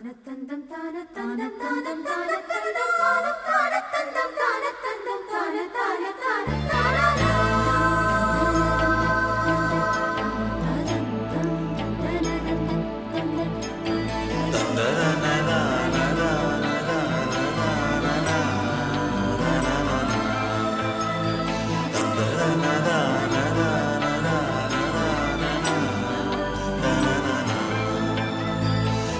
താന തന്തം താന തന്തം താനം താനം